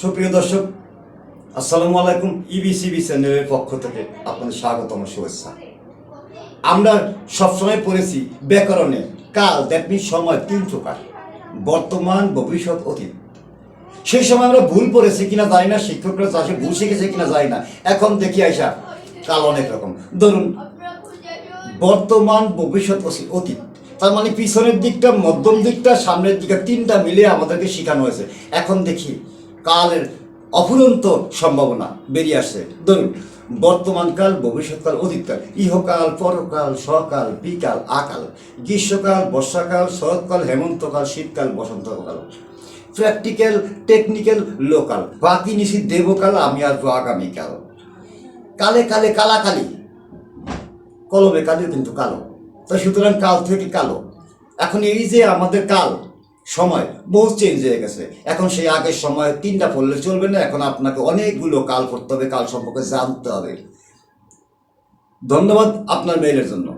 সুপ্রিয় দর্শক, আসসালামু আলাইকুম ইবিসিবি চ্যানেলের পক্ষ থেকে আপনাদের স্বাগতম শুভেচ্ছা। আমরা সবসময় পড়েছি ব্যাকরণে, কাল মিন সময় তিন প্রকার, বর্তমান, ভবিষ্যৎ, অতীত। সেই সময় আমরা ভুল পড়েছি কিনা জানি না, শিক্ষকরা চাষে ভুল শিখেছে কিনা জানি না। এখন দেখি আইসা কাল অনেক রকম। ধরুন, বর্তমান, ভবিষ্যৎ অতীত। তার মানে পিছনের দিকটা, মধ্যম দিকটা, সামনের দিকটা তিনটা মিলে আমাদেরকে শেখানো হয়েছে। এখন দেখি কালের অফুরন্ত সম্ভাবনা বেরিয়ে আসছে। ধরুন, বর্তমানকাল, ভবিষ্যৎকাল, অতীতকাল, ইহকাল, পরকাল সকাল বিকাল, আকাল, গ্রীষ্মকাল, বর্ষাকাল, শরৎকাল, হেমন্তকাল, শীতকাল, বসন্তকাল। প্র্যাকটিক্যাল, টেকনিক্যাল, লোকাল, বাকি নিশি দেবকাল, আমি আসব আগামীকাল। কালে কালে কালাকালি। কলমে কালিও কিন্তু কালো। তাই সুতরাং কাল থেকে কালো। এখন এই যে আমাদের কাল সময় বহু চেঞ্জ হয়ে গেছে। এখন সেই আগের সময় তিনটা পড়লে চলবে না, এখন আপনাকে অনেকগুলো কাল পড়তে হবে, কাল সম্পর্কে জানতে হবে। ধন্যবাদ আপনার মেইলের জন্য।